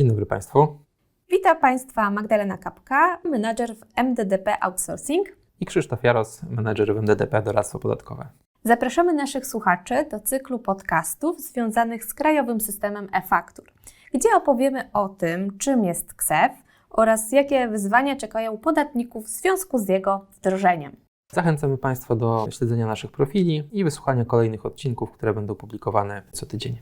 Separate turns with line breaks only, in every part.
Dzień dobry Państwu.
Witam Państwa Magdalena Kapka, menadżer w MDDP Outsourcing.
I Krzysztof Jaros, menedżer w MDDP Doradztwo Podatkowe.
Zapraszamy naszych słuchaczy do cyklu podcastów związanych z krajowym systemem e-faktur, gdzie opowiemy o tym, czym jest KSEF oraz jakie wyzwania czekają podatników w związku z jego wdrożeniem.
Zachęcamy Państwa do śledzenia naszych profili i wysłuchania kolejnych odcinków, które będą publikowane co tydzień.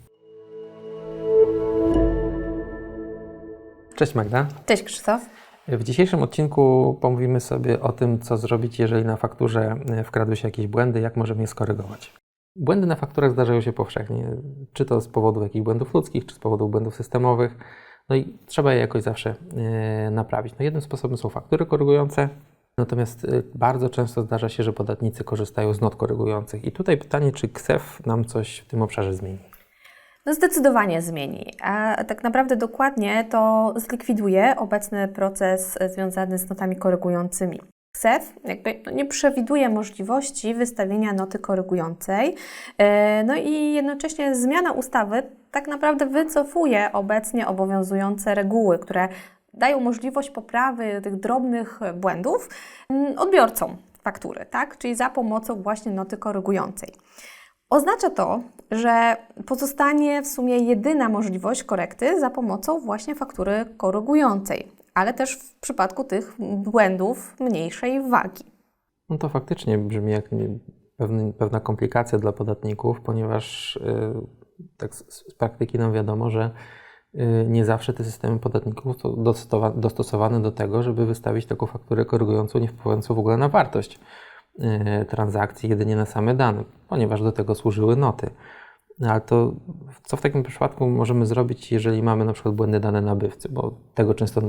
Cześć Magda.
Cześć Krzysztof.
W dzisiejszym odcinku pomówimy sobie o tym, co zrobić, jeżeli na fakturze wkradły się jakieś błędy, jak możemy je skorygować. Błędy na fakturach zdarzają się powszechnie, czy to z powodu jakichś błędów ludzkich, czy z powodu błędów systemowych. No i trzeba je jakoś zawsze e, naprawić. No jednym sposobem są faktury korygujące, natomiast e, bardzo często zdarza się, że podatnicy korzystają z not korygujących. I tutaj pytanie, czy KSEF nam coś w tym obszarze zmieni?
No zdecydowanie zmieni. A tak naprawdę dokładnie to zlikwiduje obecny proces związany z notami korygującymi. KSEF jakby no nie przewiduje możliwości wystawienia noty korygującej, e, no i jednocześnie zmiana ustawy tak naprawdę wycofuje obecnie obowiązujące reguły, które dają możliwość poprawy tych drobnych błędów mm, odbiorcom faktury, tak? czyli za pomocą właśnie noty korygującej. Oznacza to, że pozostanie w sumie jedyna możliwość korekty za pomocą właśnie faktury korygującej, ale też w przypadku tych błędów mniejszej wagi.
No to faktycznie brzmi jak pewna, komplikacja dla podatników, ponieważ yy, tak z, z, praktyki nam wiadomo, że yy, nie zawsze te systemy podatników są dostosowane do tego, żeby wystawić taką fakturę korygującą, nie wpływającą w ogóle na wartość transakcji, jedynie na same dane, ponieważ do tego służyły noty. No ale to co w takim przypadku możemy zrobić, jeżeli mamy na przykład błędy dane nabywcy, bo tego często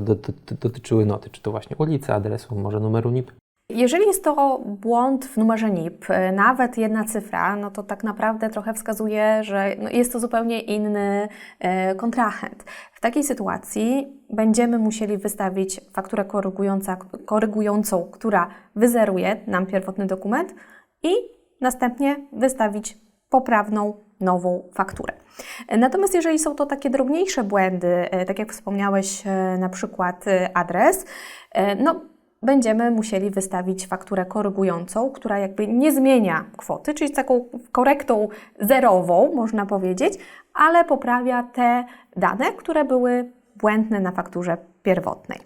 dotyczyły noty, czy to właśnie ulicy, adresu, może numeru NIP?
Jeżeli jest to błąd w numerze NIP, e, nawet jedna cyfra, no to tak naprawdę trochę wskazuje, że no jest to zupełnie inny e, kontrahent. W takiej sytuacji będziemy musieli wystawić fakturę korygującą, która wyzeruje nam pierwotny dokument i następnie wystawić poprawną nową fakturę. Natomiast jeżeli są to takie drobniejsze błędy, e, tak jak wspomniałeś, e, na przykład e, adres, no będziemy musieli wystawić fakturę korygującą, która jakby nie zmienia kwoty, czyli taką korektą zerową, można powiedzieć, ale poprawia te dane, które były błędne na fakturze pierwotnej.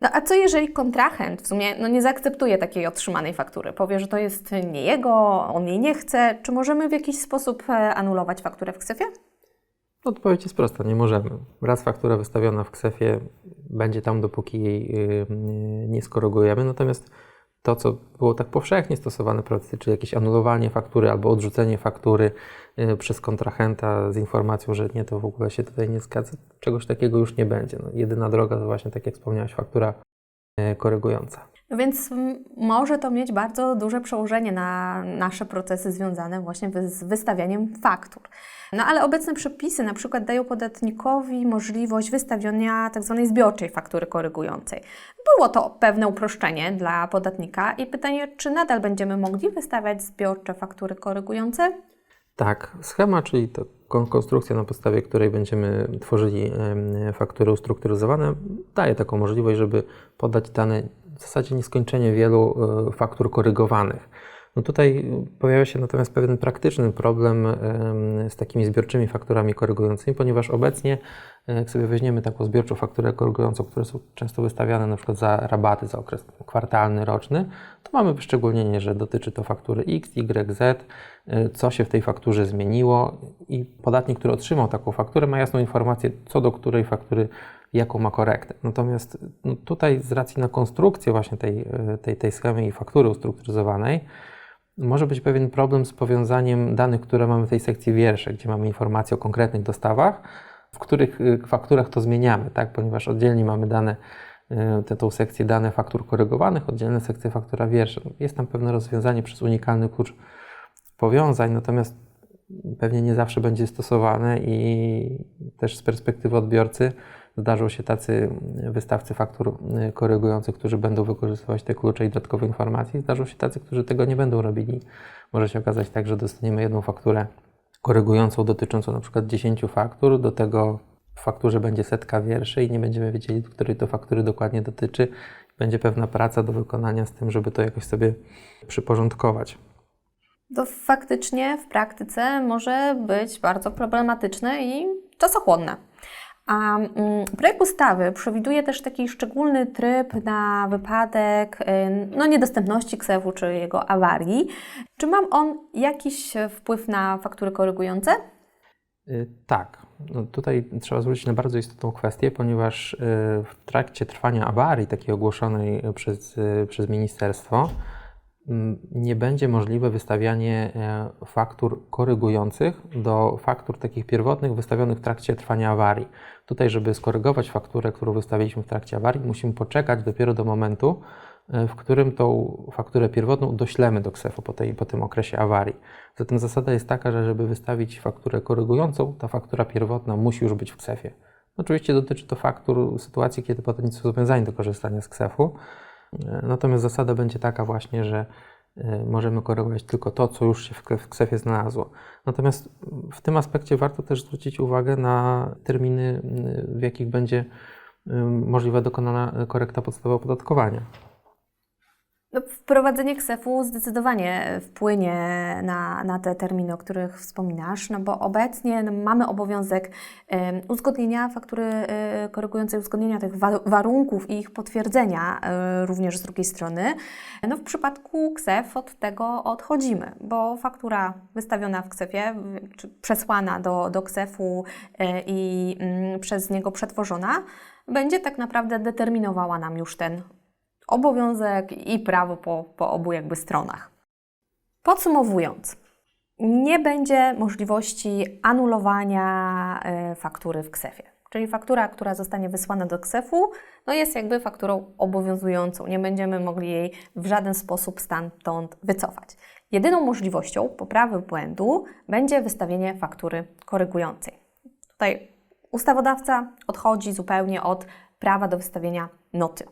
No a co jeżeli kontrahent w sumie no, nie zaakceptuje takiej otrzymanej faktury? Powie, że to jest nie jego, on jej nie chce. Czy możemy w jakiś sposób e, anulować fakturę w KSEF-ie?
Odpowiedź jest prosta, nie możemy. Raz faktura wystawiona w KSEF-ie będzie tam, dopóki jej yy, nie skorygujemy, natomiast to, co było tak powszechnie stosowane w praktyce, czyli jakieś anulowanie faktury albo odrzucenie faktury y, przez kontrahenta z informacją, że nie, to w ogóle się tutaj nie zgadza, czegoś takiego już nie będzie. No, jedyna droga to właśnie, tak jak wspomniałaś, faktura y, korygująca.
No więc może to mieć bardzo duże przełożenie na nasze procesy związane właśnie z wystawianiem faktur. No ale obecne przepisy na przykład dają podatnikowi możliwość wystawienia tzw. Tak zbiorczej faktury korygującej. Było to pewne uproszczenie dla podatnika i pytanie, czy nadal będziemy mogli wystawiać zbiorcze faktury korygujące?
Tak, schema, czyli to konstrukcja, na podstawie której będziemy tworzyli faktury ustrukturyzowane, daje taką możliwość, żeby podać dane w zasadzie nieskończenie wielu e, faktur korygowanych. No tutaj pojawia się natomiast pewien praktyczny problem z takimi zbiorczymi fakturami korygującymi, ponieważ obecnie, e, jak sobie weźmiemy taką zbiorczą fakturę korygującą, które są często wystawiane na przykład za rabaty za okres kwartalny, roczny, to mamy wyszczególnienie, że dotyczy to faktury X, Y, Z, e, co się w tej fakturze zmieniło i podatnik, który otrzymał taką fakturę, ma jasną informację, co do której faktury jaką ma korektę. Natomiast no tutaj z racji na konstrukcję właśnie tej, tej, tej schemy i faktury ustrukturyzowanej, może być pewien problem z powiązaniem danych, które mamy w tej sekcji wiersze, gdzie mamy informacje o konkretnych dostawach, w których fakturach to zmieniamy, tak? ponieważ oddzielnie mamy dane, e, tę, sekcję dane faktur korygowanych, oddzielne sekcje faktura wiersze. Jest tam pewne rozwiązanie przez unikalny klucz powiązań, natomiast pewnie nie zawsze będzie stosowane i też z perspektywy odbiorcy zdarzą się tacy wystawcy faktur y, korygujących, którzy będą wykorzystywać te klucze i dodatkowe informacje. Zdarzą się tacy, którzy tego nie będą robili. Może się okazać tak, że dostaniemy jedną fakturę korygującą dotyczącą na przykład 10 faktur, do tego w fakturze będzie setka wierszy i nie będziemy wiedzieli, której to faktury dokładnie dotyczy. Będzie pewna praca do wykonania z tym, żeby to jakoś sobie przyporządkować.
To faktycznie w praktyce może być bardzo problematyczne i czasochłonne. A mm, projekt ustawy przewiduje też taki szczególny tryb na wypadek y, no, niedostępności KSEF-u czy jego awarii. Czy mam on jakiś wpływ na faktury korygujące?
Y, Tak, no tutaj trzeba zwrócić na bardzo istotną kwestię, ponieważ y, w trakcie trwania awarii takiej ogłoszonej przez, przez ministerstwo nie będzie możliwe wystawianie e, faktur korygujących do faktur takich pierwotnych wystawionych w trakcie trwania awarii. Tutaj, żeby skorygować fakturę, którą wystawiliśmy w trakcie awarii, musimy poczekać dopiero do momentu, e, w którym tą fakturę pierwotną doślemy do KSEF-u po, tej, po tym okresie awarii. Zatem zasada jest taka, że żeby wystawić fakturę korygującą, ta faktura pierwotna musi już być w KSEF-ie. Oczywiście dotyczy to faktur sytuacji, kiedy podatnicy są zobowiązani do korzystania z KSEF-u. E, Natomiast zasada będzie taka właśnie, że e, możemy korygować tylko to, co już się w KSEF-ie znalazło. Natomiast w tym aspekcie warto też zwrócić uwagę na terminy, w jakich będzie możliwa dokonana korekta podstawy opodatkowania.
No, wprowadzenie KSEF-u zdecydowanie wpłynie na, na te terminy, o których wspominasz, no bo obecnie no, mamy obowiązek uzgodnienia faktury e, korygującej, uzgodnienia tych wa- warunków i ich potwierdzenia e, również z drugiej strony. No, w przypadku KSEF od tego odchodzimy, bo faktura wystawiona w KSEF-ie, czy przesłana do, do KSEF-u e, i mm, przez niego przetworzona, będzie tak naprawdę determinowała nam już ten obowiązek i prawo po, po obu jakby stronach. Podsumowując, nie będzie możliwości anulowania e, faktury w KSEF-ie. Czyli faktura, która zostanie wysłana do KSEF-u, no jest jakby fakturą obowiązującą. Nie będziemy mogli jej w żaden sposób stamtąd wycofać. Jedyną możliwością poprawy błędu będzie wystawienie faktury korygującej. Tutaj ustawodawca odchodzi zupełnie od prawa do wystawienia noty.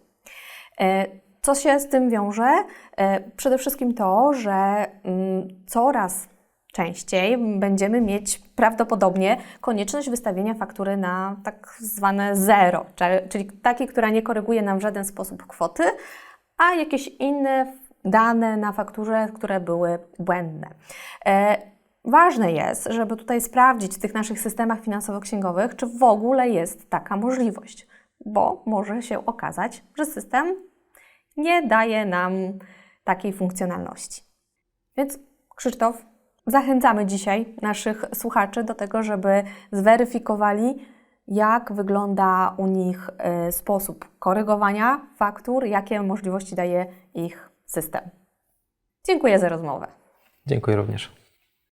E, Co się z tym wiąże? E, Przede wszystkim to, że mm, coraz częściej będziemy mieć prawdopodobnie konieczność wystawienia faktury na tak zwane zero, czyli takiej, która nie koryguje nam w żaden sposób kwoty, a jakieś inne dane na fakturze, które były błędne. E, Ważne jest, żeby tutaj sprawdzić w tych naszych systemach finansowo-księgowych, czy w ogóle jest taka możliwość, bo może się okazać, że system nie daje nam takiej funkcjonalności. Więc Krzysztof, zachęcamy dzisiaj naszych słuchaczy do tego, żeby zweryfikowali, jak wygląda u nich y, sposób korygowania faktur, jakie możliwości daje ich system. Dziękuję za rozmowę.
Dziękuję również.